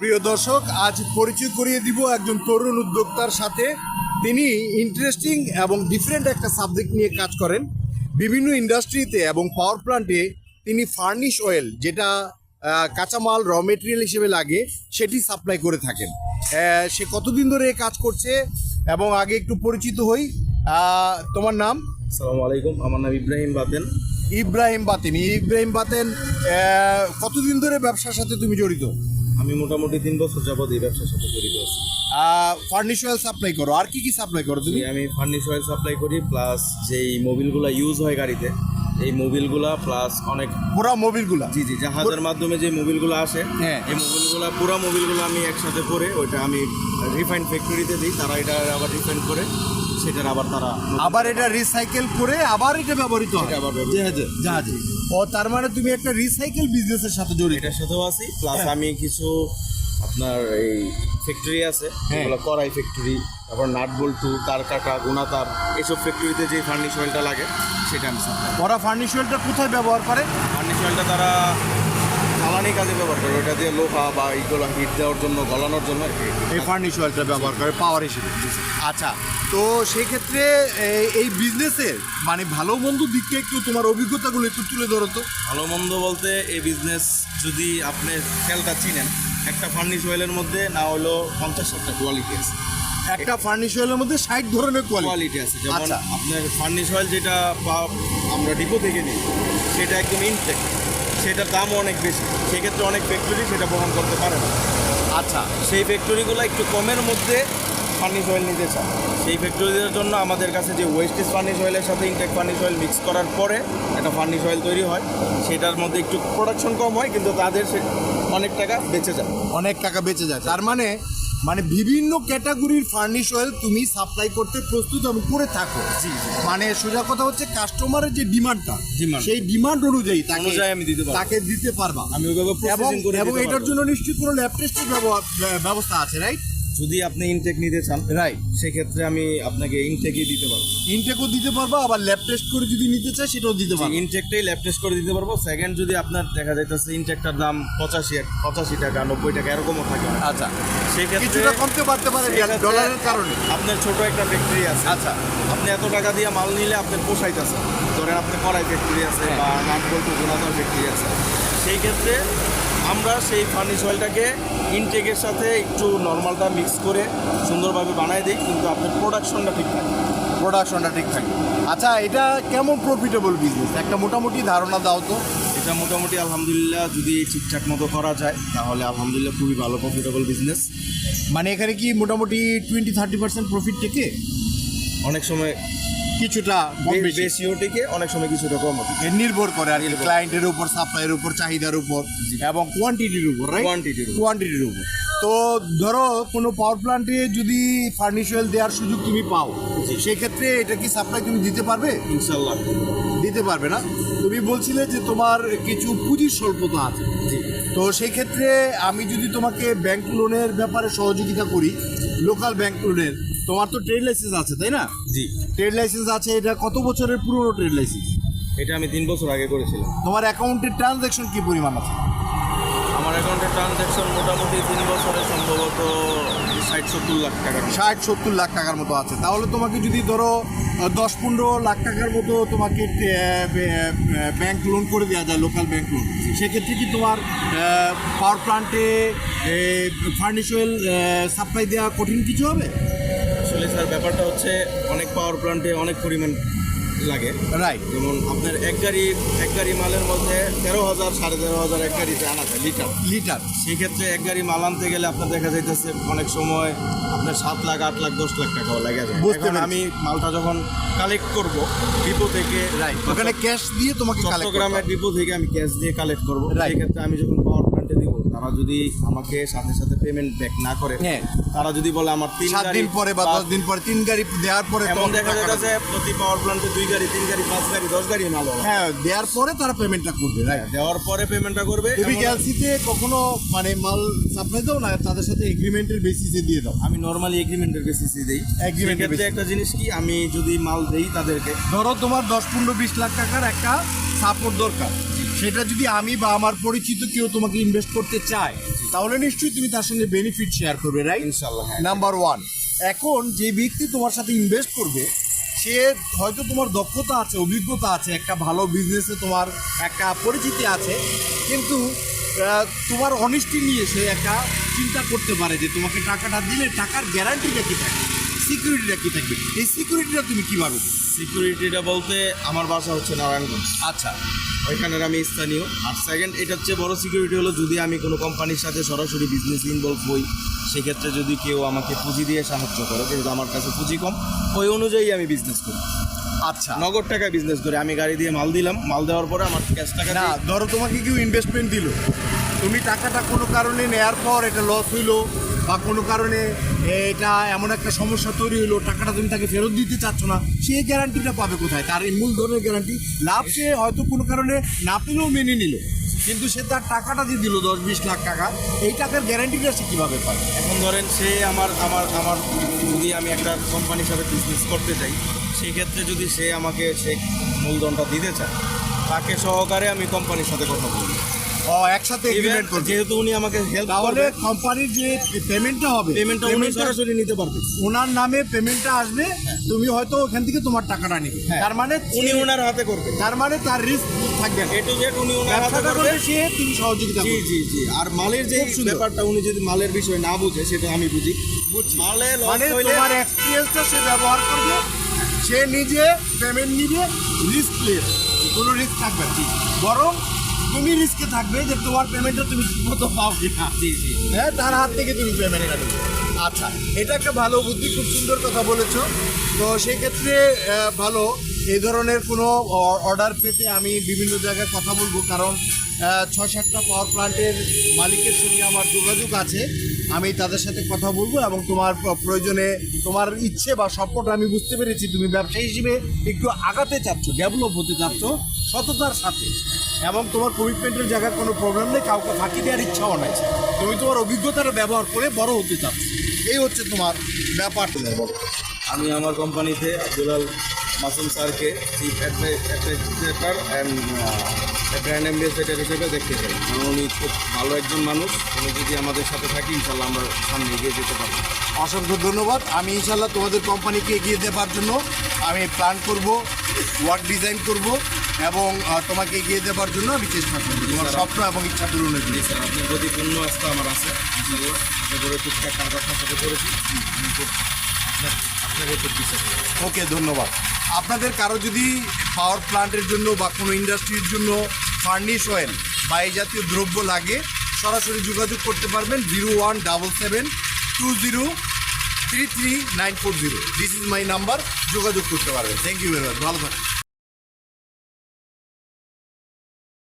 প্রিয় দর্শক আজ পরিচয় করিয়ে দিব একজন তরুণ উদ্যোক্তার সাথে। তিনি ইন্টারেস্টিং এবং ডিফারেন্ট একটা সাবজেক্ট নিয়ে কাজ করেন। বিভিন্ন ইন্ডাস্ট্রিতে এবং পাওয়ার প্ল্যান্টে তিনি ফার্নিশ অয়েল যেটা কাঁচামাল র মেটেরিয়াল হিসেবে লাগে সেটি সাপ্লাই করে থাকেন। সে কতদিন ধরে কাজ করছে এবং আগে একটু পরিচিত হই। তোমার নাম? আসসালামু আলাইকুম আমার নাম ইব্রাহিম বাতেন। ইব্রাহিম বাতেন। ইব্রাহিম বাতেন কতদিন ধরে ব্যবসার সাথে তুমি জড়িত? আমি মোটামুটি তিন বছর যাবত এই ব্যবসার সাথে জড়িত আছি। ফার্নিশ অয়েল সাপ্লাই করো। আর কি কি সাপ্লাই করো তুমি? আমি ফার্নিশ অয়েল সাপ্লাই করি প্লাস যেই মোবিলগুলো ইউজ হয় গাড়িতে এই মোবিলগুলা প্লাস অনেক পুরা মোবিলগুলা জি জি জাহাজের মাধ্যমে যে মোবিলগুলো আসে হ্যাঁ। এই মোবিলগুলো পুরো মোবিলগুলো আমি একসাথে করে ওইটা আমি রিফাইন ফ্যাক্টরিতে দিই তারা এটা আবার রিফাইন করে সেটার আবার তারা আবার এটা রিসাইকেল করে আবার এটা ব্যবহৃত হয়? আবার জাহাজে। জাহাজে। ও তার মানে তুমি একটা রিসাইকেল বিজনেসের সাথে জড়িত এটার সাথেও আছি প্লাস হ্যাঁ। আমি কিছু আপনার এই ফ্যাক্টরি আছে হ্যাঁ। যেগুলো কড়াই ফ্যাক্টরি তারপর নাট বল্টু তার কাটা গুণা তার এইসব ফ্যাক্টরিতে যে ফার্নিশ অয়েলটা লাগে সেটা আমি ওরা ফার্নিশ অয়েলটা কোথায় ব্যবহার করে ফার্নিশ অয়েলটা তারা জ্বালানি কাজে ব্যবহার করে ওটা দিয়ে লোহা বা এইগুলো হিট দেওয়ার জন্য গলানোর জন্য এই ফার্নিশ অয়েলটা ব্যবহার করে পাওয়ার হিসেবে। আচ্ছা তো সেই ক্ষেত্রে এই- বিজনেসের মানে ভালো মন্দ দিককে একটু তোমার অভিজ্ঞতাগুলো একটু তুলে ধরো তো। ভালো মন্দ বলতে এই বিজনেস যদি আপনি খেলটা চিনেন একটা ফার্নিশ অয়েলের মধ্যে না হলেও পঞ্চাশ ষাটটা কোয়ালিটি আছে। একটা ফার্নিশ অয়েলের মধ্যে ষাট ধরনের কোয়ালিটি আছে যেমন আচ্ছা। আপনার ফার্নিশ অয়েল যেটা আমরা ডিপো থেকে নিই সেটা একদম ইনটেক সেটার দামও অনেক বেশি। সেক্ষেত্রে অনেক ফ্যাক্টরি সেটা বহন করতে পারে না। আচ্ছা। সেই ফ্যাক্টরিগুলো একটু কমের মধ্যে ফার্নিশ অয়েল নিতে চায়। সেই ফ্যাক্টরিদের জন্য আমাদের কাছে যে ওয়েস্টেজ ফার্নিশ অয়েলের সাথে ইনটেক ফার্নিশ অয়েল মিক্স করার পরে একটা ফার্নিশ অয়েল তৈরি হয়। সেটার মধ্যে একটু প্রোডাকশন কম হয় কিন্তু তাদের সে অনেক টাকা বেঁচে যায়। অনেক টাকা বেঁচে যায়। তার মানে মানে বিভিন্ন ক্যাটাগরির ফার্নিশ অয়েল তুমি সাপ্লাই করতে প্রস্তুত আমি করে থাকো। জি মানে সোজা কথা হচ্ছে কাস্টমারের যে ডিমান্ডটা সেই ডিমান্ড অনুযায়ী তাকে আমি দিতে পারব। তাকে দিতে পারবা। আমি ওইভাবে এবং প্রসেসিং করে এবং এটার জন্য নিশ্চিত কোনো ল্যাব টেস্টের ব্যবস্থা আছে রাইট যদি আপনি ইনটেক নিতে চান রাইট সেক্ষেত্রে আমি আপনাকে ইনটেকই দিতে পারব। ইনটেকও দিতে পারব আবার ল্যাব টেস্ট করে যদি নিতে চাই সেটাও দিতে পারবা। ইনটেকটাই ল্যাব টেস্ট করে দিতে পারব। সেকেন্ড যদি আপনার দেখা যাইতেছে ইনটেকটার দাম পঁচাশি পঁচাশি টাকা নব্বই টাকা এরকমও থাকে আচ্ছা। সেই ক্ষেত্রে কিছুটা কমতে পারতে পারে সেক্ষেত্রে ডলারের কারণে। আপনার ছোট একটা ফ্যাক্টরি আছে। আচ্ছা। আপনি এত টাকা দিয়ে মাল নিলে আপনার পোষাইতেছে ধরেন আপনার কড়াই ফ্যাক্টরি আছে হ্যাঁ। বা নাট বল্টু গুণাদার ফ্যাক্টরি আছে। সেই ক্ষেত্রে আমরা সেই ফার্নিশ অয়েলটাকে ইনটেকের সাথে একটু নর্মালটা মিক্স করে সুন্দরভাবে বানাই দিই কিন্তু আপনার প্রোডাকশনটা ঠিক থাকে। প্রোডাকশনটা ঠিক থাকে। আচ্ছা এটা কেমন প্রফিটেবল বিজনেস একটা মোটামুটি ধারণা দাও তো। এটা মোটামুটি আলহামদুলিল্লাহ যদি ঠিকঠাক মতো করা যায় তাহলে আলহামদুলিল্লাহ খুবই ভালো প্রফিটেবল বিজনেস মানে এখানে কি মোটামুটি টোয়েন্টি থার্টি পার্সেন্ট প্রফিট থেকে? অনেক সময় কিছুটা কম বে- বেশিও টিকে অনেক সময় কিছুটা কম নির্ভর করে আর। ক্লায়েন্টের উপর সাপ্লাইয়ের উপর চাহিদার উপর এবং কোয়ান্টিটির উপর কোয়ান্টিটির কোয়ান্টিটির উপর। তো ধরো কোনো পাওয়ার প্ল্যান্টে যদি ফার্নিশ অয়েল দেওয়ার সুযোগ তুমি পাও। সেক্ষেত্রে এটা কি সাপ্লাই তুমি দিতে পারবে? ইনশাল্লাহ দিতে পারবে না। তুমি বলছিলে যে তোমার কিছু পুঁজির স্বল্পতা আছে। তো সেই ক্ষেত্রে আমি যদি তোমাকে ব্যাংক লোনের ব্যাপারে সহযোগিতা করি লোকাল ব্যাংক লোনের তোমার তো ট্রেড লাইসেন্স আছে তাই না? জি। ট্রেড লাইসেন্স আছে এটা কত বছরের পুরনো ট্রেড লাইসেন্স এটা আমি তিন বছর আগে করেছিলাম। তোমার অ্যাকাউন্টের ট্রানজ্যাকশন কি পরিমাণ আছে? আমার অ্যাকাউন্টের ট্রানজ্যাকশন মোটামুটি তিন বছরে সম্ভবত ষাট সত্তর লাখ টাকার মতো। ষাট সত্তর লাখ টাকার মতো আছে। তাহলে তোমাকে যদি ধরো দশ পনেরো লাখ টাকার মতো তোমাকে ব্যাংক লোন করে দেওয়া যায় লোকাল ব্যাংক লোন সেক্ষেত্রে কি তোমার পাওয়ার প্লান্টে ফার্নিশ অয়েল সাপ্লাই দেওয়া কঠিন কিছু হবে? আসলে স্যার ব্যাপারটা হচ্ছে অনেক পাওয়ার প্ল্যান্টে অনেক পরিমাণ লাগে। রাইট যেমন আপনার এক গাড়ি এক গাড়ি মালের মধ্যে তেরো হাজার সাড়ে তেরো হাজার এক গাড়িতে আনা যায় লিটার লিটার সেক্ষেত্রে এক গাড়ি মাল আনতে গেলে আপনার দেখা যাইতেছে অনেক সময় আপনার সাত লাখ আট লাখ দশ লাখ টাকাও লাগে যায়। বুঝতে আমি মালটা যখন কালেক্ট করব ডিপো থেকে রাইট ওখানে ক্যাশ দিয়ে তোমাকে চট্টগ্রামের ডিপো থেকে আমি ক্যাশ দিয়ে কালেক্ট করব। Right. সেই ক্ষেত্রে আমি যখন পাওয়ার তারা যদি আমাকে সাথে সাথে পেমেন্ট ব্যাক না করে হ্যাঁ। তারা যদি বলে আমার তিন সাত দিন পরে বা দশ দিন পরে তিন গাড়ি দেওয়ার পরে এমন দেখা যাচ্ছে প্রতি পাওয়ার প্ল্যান্টে দুই গাড়ি তিন গাড়ি পাঁচ গাড়ি দশ গাড়ি মাল। হ্যাঁ দেওয়ার পরে তারা পেমেন্টটা করবে রাইট দেওয়ার পরে পেমেন্টটা করবে তুমি গ্যালসিতে কখনো মানে মাল সাপ্লাই দাও না তাদের সাথে এগ্রিমেন্টের বেসিসে দিয়ে দাও আমি নর্মালি এগ্রিমেন্টের বেসিসে দেই এগ্রিমেন্টের basis। একটা জিনিস কি আমি যদি মাল দেই তাদেরকে ধরো তোমার দশ পনেরো বিশ লাখ টাকার একটা সাপোর্ট দরকার সেটা যদি আমি বা আমার পরিচিত কেউ তোমাকে ইনভেস্ট করতে চায় তাহলে নিশ্চয়ই তুমি তার সঙ্গে বেনিফিট শেয়ার করবে রাইট ইনশাল্লাহ নাম্বার ওয়ান এখন যে ব্যক্তি তোমার সাথে ইনভেস্ট করবে সে হয়তো তোমার দক্ষতা আছে অভিজ্ঞতা আছে একটা ভালো বিজনেসে তোমার একটা পরিচিতি আছে কিন্তু তোমার অনিষ্টি নিয়ে সে একটা চিন্তা করতে পারে যে তোমাকে টাকাটা দিলে টাকার গ্যারান্টিটা কি থাকবে সিকিউরিটিটা কি থাকবে? এই সিকিউরিটিটা তুমি কীভাবে? সিকিউরিটিটা বলতে আমার বাসা হচ্ছে নারায়ণগঞ্জ। আচ্ছা। ওইখানের আমি স্থানীয়। আর সেকেন্ড এটা হচ্ছে বড় সিকিউরিটি হলো যদি আমি কোনো কোম্পানির সাথে সরাসরি বিজনেস ইনভলভ হই সেক্ষেত্রে যদি কেউ আমাকে পুঁজি দিয়ে সাহায্য করে কিন্তু আমার কাছে পুঁজি কম ওই অনুযায়ী আমি বিজনেস করি। আচ্ছা। নগদ টাকায় বিজনেস করি। আমি গাড়ি দিয়ে মাল দিলাম মাল দেওয়ার পরে আমার ক্যাশ টাকা না ধরো তোমাকে কেউ ইনভেস্টমেন্ট দিল। তুমি টাকাটা কোনো কারণে নেয়ার পর এটা লস হইল বা কোনো কারণে এটা এমন একটা সমস্যা তৈরি হইল, টাকাটা তুমি তাকে ফেরত দিতে চাচ্ছ না, সে গ্যারান্টিটা পাবে কোথায়? তার এই মূল ধরনের গ্যারান্টি। লাভ সে হয়তো কোনো কারণে না পেলেও মেনে নিল, কিন্তু সে তার টাকাটা দিয়ে দিল, দশ বিশ লাখ টাকা। এই টাকার গ্যারান্টিটা সে কীভাবে পাবে এখন ধরেন সে আমার আমার আমার, যদি আমি একটা কোম্পানির সাথে বিজনেস করতে চাই সেই ক্ষেত্রে যদি সে আমাকে সে মূলধনটা দিতে চায়, তাকে সহকারে আমি কোম্পানির সাথে কথা বলব। ও একসাথে এগ্রিমেন্ট করবে। যেহেতু উনি আমাকে হেল্প তাহলে করবে কোম্পানির যে পেমেন্টটা হবে পেমেন্টটা উনি সরাসরি নিতে পারবে। ওনার নামে পেমেন্টটা আসবে তুমি হয়তো ওখান থেকে তোমার টাকাটা নেবে। হ্যাঁ। তার মানে উনি ওনার হাতে করবে। তার মানে তার রিস্ক থাকবে এ টু জেড উনি ওনার হাতে করবে। সে তুমি সহযোগিতা জি জি জি। আর মালের যে ব্যাপারটা উনি যদি মালের বিষয় না বুঝে সেটা আমি বুঝি। মালে মানে তোমার এক্সপিরিয়েন্সটা সে ব্যবহার করবে সে নিজে পেমেন্ট নিবে রিস্ক প্লেস কোনো রিস্ক থাকবে না। বরং তুমি রিস্কে থাকবে যে তোমার পেমেন্টটা তুমি ঠিকমতো পাও কিনা। জি জি। হ্যাঁ তার হাত থেকে তুমি পেমেন্টটা নেবে। আচ্ছা এটা একটা ভালো বুদ্ধি খুব সুন্দর কথা বলেছ। তো সেই ক্ষেত্রে ভালো এই ধরনের কোনো অর্ডার পেতে আমি বিভিন্ন জায়গায় কথা বলব। কারণ ছ সাতটা পাওয়ার প্লান্টের মালিকের সঙ্গে আমার যোগাযোগ আছে। আমি তাদের সাথে কথা বলব এবং তোমার প্রয়োজনে তোমার ইচ্ছে বা স্বপ্নটা আমি বুঝতে পেরেছি। তুমি ব্যবসায়ী হিসেবে একটু আগাতে চাচ্ছ ডেভেলপ হতে চাচ্ছ সততার সাথে। এবং তোমার কমিটমেন্টের জায়গায় কোনো প্রবলেম নেই কাউকে ফাঁকি দেওয়ার ইচ্ছাও নাই। তুমি তোমার অভিজ্ঞতাটা ব্যবহার করে বড় হতে চাচ্ছ এই হচ্ছে তোমার ব্যাপারটা আমি আমার কোম্পানিতে আব্দুলাল মাসুম স্যারকে chief administrator and brand ambassador হিসেবে দেখতে চাই। কারণ উনি খুব ভালো একজন মানুষ। উনি যদি আমাদের সাথে থাকি ইনশাল্লাহ আমরা সামনে এগিয়ে যেতে পারব। অসংখ্য ধন্যবাদ। আমি ইনশাল্লাহ তোমাদের কোম্পানিকে এগিয়ে দেওয়ার জন্য আমি প্ল্যান করব। ওয়ার্ক ডিজাইন করব এবং তোমাকে এগিয়ে দেওয়ার জন্য আমি চেষ্টা করব। তোমার স্বপ্ন এবং ইচ্ছা পূরণের জন্য। স্যার আপনার প্রতি পূর্ণ আস্থা আমার আছে। টুকটাক কাজ আপনার সাথে করেছি। ওকে ধন্যবাদ। আপনাদের কারও যদি পাওয়ার প্লান্টের জন্য বা কোনো ইন্ডাস্ট্রির জন্য ফার্নিশ অয়েল বা এই জাতীয় দ্রব্য লাগে সরাসরি যোগাযোগ করতে পারবেন zero one double seven two zero three three nine four zero this is my number যোগাযোগ করতে পারবেন। থ্যাংক ইউ ভেরি মাচ ভালো থাকবেন।